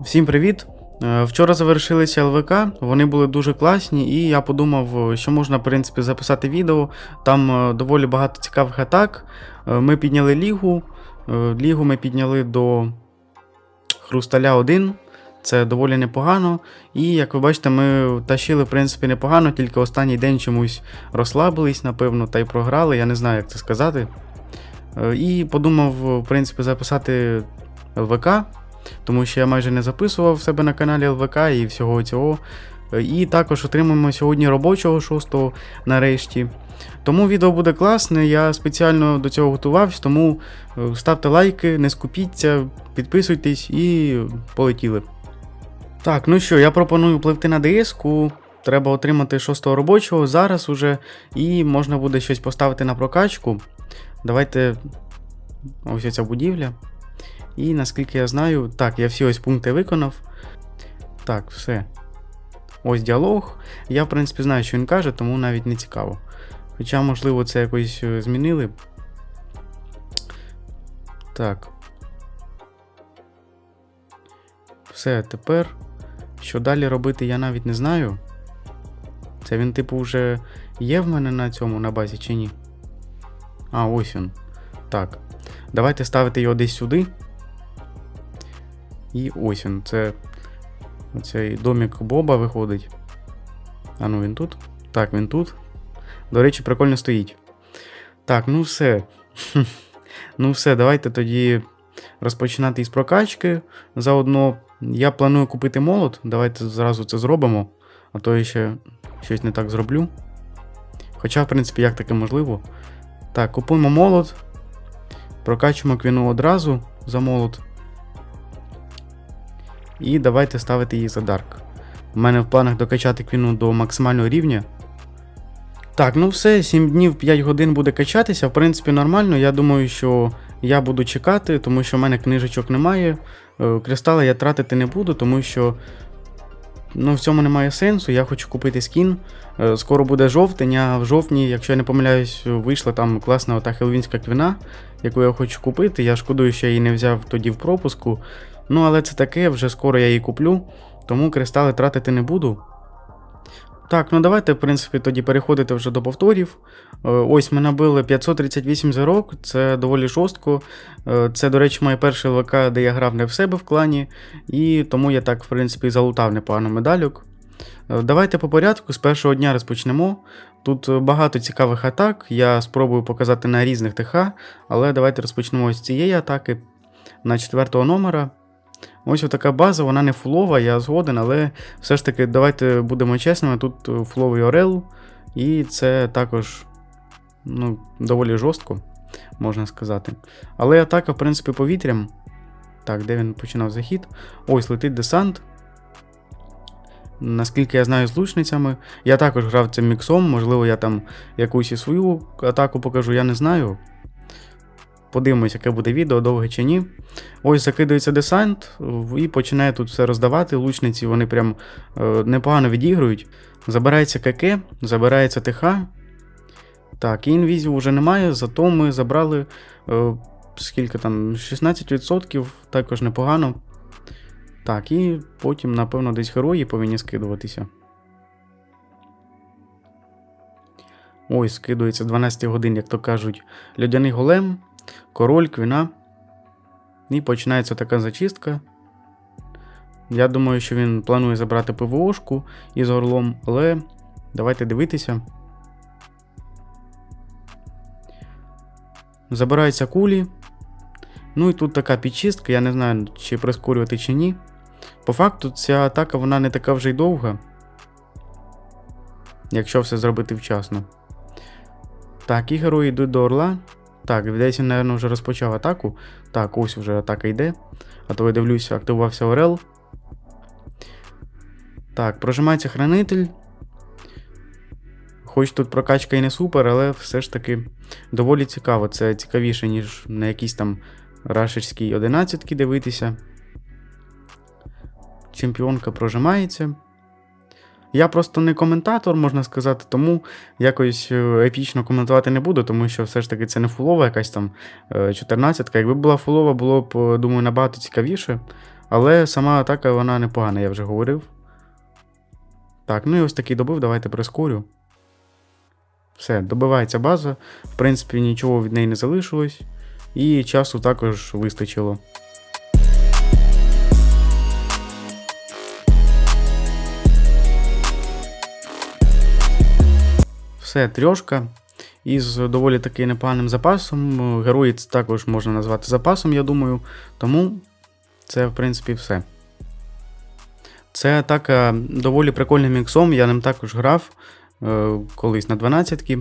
Всім привіт! Е, Вчора завершилися ЛВК, вони були дуже класні, і я подумав, що можна, в принципі, записати відео. Там е, доволі багато цікавих атак. Е, Ми підняли лігу. Лігу ми підняли до Хрусталя 1. Це доволі непогано. І як ви бачите, ми тащили, в принципі, непогано, тільки останній день чомусь розслабились, напевно, та й програли. Я не знаю, як це сказати. І подумав, в принципі, записати ЛВК тому що я майже не записував в себе на каналі ЛВК і всього цього. І також отримаємо сьогодні робочого шостого нарешті. Тому відео буде класне, я спеціально до цього готувався, тому е, ставте лайки, не скупіться, підписуйтесь і полетіли. Так, ну що, я пропоную пливти на ДС-ку. Треба отримати шостого робочого зараз уже, і можна буде щось поставити на прокачку. Давайте. Ось ця будівля. І наскільки я знаю, так, я всі ось пункти виконав. Так, все. Ось діалог. Я, в принципі, знаю, що він каже, тому навіть не цікаво. Хоча, можливо, це якось е, змінили. Так. Все, тепер. Що далі робити, я навіть не знаю. Це він, типу, вже є в мене на цьому на базі чи ні? А, ось він. Так. Давайте ставити його десь сюди. І ось він. Це цей домик Боба виходить. А ну він тут? Так, він тут. До речі, прикольно стоїть. Так, ну все. ну все, давайте тоді розпочинати із прокачки. Заодно я планую купити молот. Давайте зразу це зробимо. А то я ще щось не так зроблю. Хоча, в принципі, як таке можливо. Так, купуємо молот. Прокачуємо квіну одразу за молот. І давайте ставити її за Дарк. У мене в планах докачати квіну до максимального рівня. Так, ну все, 7 днів 5 годин буде качатися, в принципі, нормально. Я думаю, що я буду чекати, тому що в мене книжечок немає. Е, Кристали я тратити не буду, тому що ну, в цьому немає сенсу. Я хочу купити скін. Е, Скоро буде жовтень, а в жовтні, якщо я не помиляюсь, вийшла там класна ота хелвінська квіна, яку я хочу купити. Я шкодую, що я її не взяв тоді в пропуску. Ну, але це таке, вже скоро я її куплю, тому кристали тратити не буду. Так, ну давайте, в принципі, тоді переходити вже до повторів. Е, Ось ми набили 538 зірок, це доволі жорстко. Е, Це, до речі, моє перше ЛВК, де я грав не в себе в клані, і тому я так, в принципі, залутав непогано медальок. Е, Давайте по порядку, з першого дня розпочнемо. Тут багато цікавих атак, я спробую показати на різних ТХ, але давайте розпочнемо з цієї атаки на четвертого номера. Ось така база, вона не фулова, я згоден, але все ж таки, давайте будемо чесними, тут е, фуловий Орел, і це також ну, доволі жорстко, можна сказати. Але атака, в принципі, повітрям. Так, де він починав захід? Ось летить десант. Наскільки я знаю з лучницями. Я також грав цим міксом, можливо, я там якусь і свою атаку покажу, я не знаю. Подивимось, яке буде відео, довге чи ні. Ось закидується десант і починає тут все роздавати. Лучниці вони прям е, непогано відігрують. Забирається КК, забирається ТХ. Так, інвізів вже немає, зато ми забрали е, скільки там, 16%, також непогано. Так, і потім, напевно, десь герої повинні скидуватися. Ось, скидується 12 годин, як то кажуть, льодяний голем король, квіна. І починається така зачистка. Я думаю, що він планує забрати ПВОшку із горлом, але давайте дивитися. Забираються кулі. Ну і тут така підчистка, я не знаю, чи прискорювати чи ні. По факту, ця атака вона не така вже й довга. Якщо все зробити вчасно. Так, і герої йдуть до орла. Так, десь він, мабуть, вже розпочав атаку. Так, ось вже атака йде. А то я дивлюся, активувався Орел. Так, прожимається хранитель. Хоч тут прокачка і не супер, але все ж таки доволі цікаво. Це цікавіше, ніж на якійсь там рашечській 11 дивитися. Чемпіонка прожимається. Я просто не коментатор, можна сказати, тому якось е, епічно коментувати не буду, тому що все ж таки це не фулова якась там 14-ка. Якби була фулова, було б, е, думаю, набагато цікавіше. Але сама атака вона непогана, я вже говорив. Так, ну і ось такий добив, давайте прискорю. Все, добивається база. В принципі, нічого від неї не залишилось. І часу також вистачило. Все, трьошка. Із доволі таки непоганим запасом. Герої також можна назвати запасом, я думаю. Тому це, в принципі, все. Це атака доволі прикольним міксом, я ним також грав е, колись на 12-ки.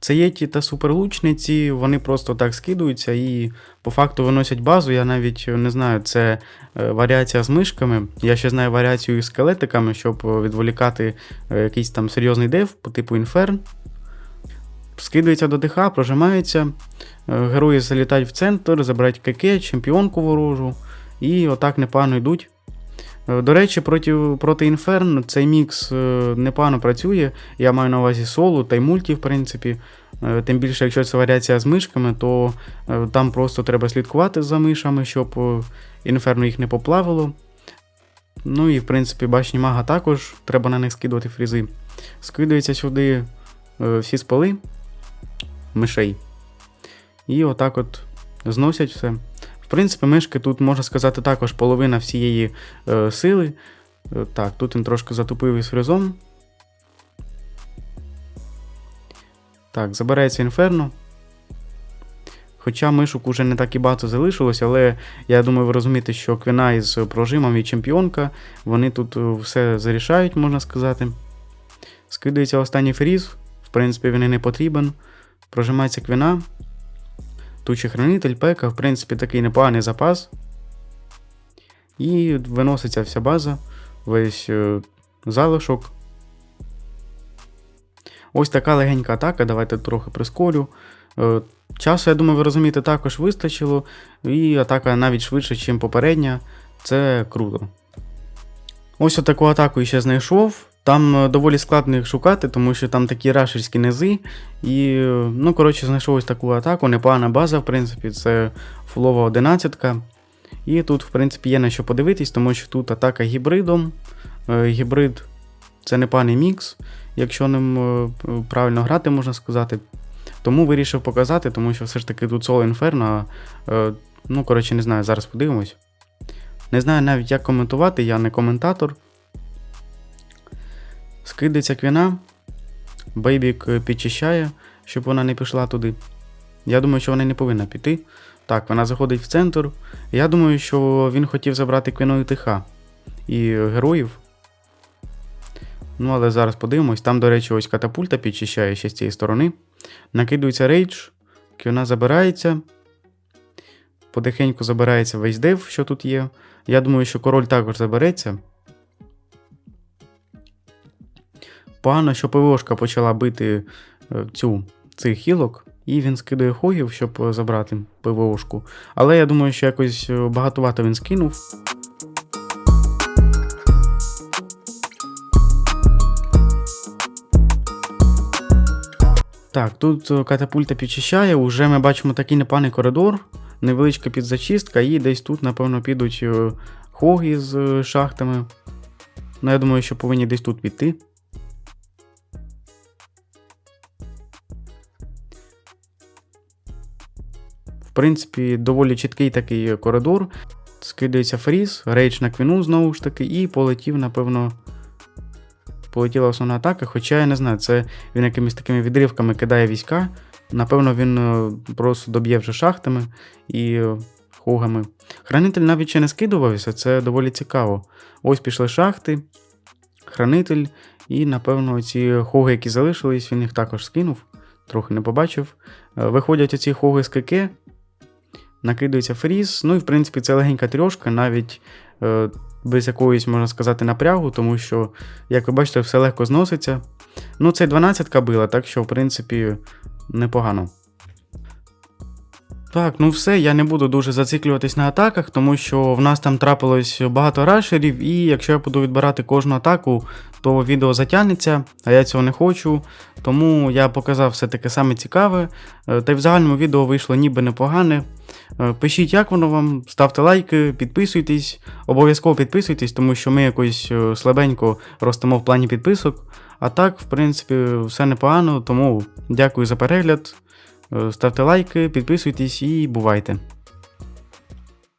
Це єті та суперлучниці, вони просто так скидуються і по факту виносять базу. Я навіть не знаю, це е, варіація з мишками. Я ще знаю варіацію із скелетиками, щоб відволікати е, якийсь там серйозний дев по типу інферн. Скидується до ДХ, прожимається. е, Герої залітають в центр, забирають КК, чемпіонку ворожу. І отак непогано йдуть. Е, До речі, проти, проти Інферн цей мікс е, непогано працює. Я маю на увазі соло та й мульті, в принципі. Е, Тим більше, якщо це варіація з мишками, то там просто треба слідкувати за мишами, щоб інферно їх не поплавило. Ну і в принципі, башні мага також, треба на них скидувати фрізи. Скидаються сюди всі спали мишей. І отак от зносять все. В принципі, мишки тут, можна сказати, також половина всієї е, сили. Е, так, тут він трошки затупив із фрізом. Так, забирається інферно. Хоча мишок уже не так і багато залишилось, але я думаю, ви розумієте, що Квіна із прожимом і чемпіонка, вони тут е, все зарішають, можна сказати. Скидається останній фріз, в принципі, він і не потрібен. Прожимається Квіна. Тучий хранитель, пека, в принципі, такий непоганий запас. І виноситься вся база, весь е, залишок. Ось така легенька атака, давайте трохи прискорю. Е, часу, я думаю, ви розумієте, також вистачило. І атака навіть швидше, ніж попередня. Це круто. Ось таку атаку ще знайшов. Там е, доволі складно їх шукати, тому що там такі рашерські низи. І, е, ну, коротше, знайшов ось таку атаку. Непогана база, в принципі, це фулова 11. І тут, в принципі, є на що подивитись, тому що тут атака гібридом. Е, Гібрид це непоганий мікс, якщо ним правильно грати, можна сказати. Тому вирішив показати, тому що все ж таки тут соло інферно. Ну, коротше, не знаю, зараз подивимось. Не знаю навіть, як коментувати, я не коментатор. Скидається квіна. Бейбік е, підчищає, щоб вона не пішла туди. Я думаю, що вона не повинна піти. Так, вона заходить в центр. Я думаю, що він хотів забрати квіною ТХ і героїв. Ну, але зараз подивимось. Там, до речі, ось катапульта підчищає ще з цієї сторони. Накидується рейдж, квіна забирається. Потихеньку забирається весь дев, що тут є. Я думаю, що король також забереться. Погано, що ПВОшка почала бити е, цю, цих хілок, і він скидає хогів, щоб е, забрати ПВОшку. Але я думаю, що якось е, багатувато він скинув. Так, тут катапульта підчищає, уже ми бачимо такий непаний коридор, невеличка підзачистка, і десь тут, напевно, підуть хоги з шахтами. Ну, я думаю, що повинні десь тут піти. Принципі, доволі чіткий такий коридор. Скидається фріз, рейдж на квіну знову ж таки, і полетів, напевно. Полетіла основна атака, хоча я не знаю, це він якимись такими відривками кидає війська. Напевно, він е, просто доб'є вже шахтами і е, хугами. Хранитель навіть ще не скидувався, це доволі цікаво. Ось пішли шахти, хранитель, і, напевно, ці хоги, які залишились, він їх також скинув, трохи не побачив. Е, Виходять оці хоги з КК, накидується фріз. Ну і в принципі це легенька трьошка, навіть е, без якоїсь, можна сказати, напрягу, тому що, як ви бачите, все легко зноситься. Ну, це 12 била, так що, в принципі, непогано. Так, ну все, я не буду дуже зациклюватись на атаках, тому що в нас там трапилось багато рашерів, і якщо я буду відбирати кожну атаку, то відео затягнеться, а я цього не хочу. Тому я показав все таке саме цікаве. Е, Та й в загальному відео вийшло ніби непогане. Е, Пишіть, як воно вам, ставте лайки, підписуйтесь, обов'язково підписуйтесь, тому що ми якось е, слабенько ростемо в плані підписок. А так, в принципі, все непогано, тому дякую за перегляд. Е, Ставте лайки, підписуйтесь і бувайте.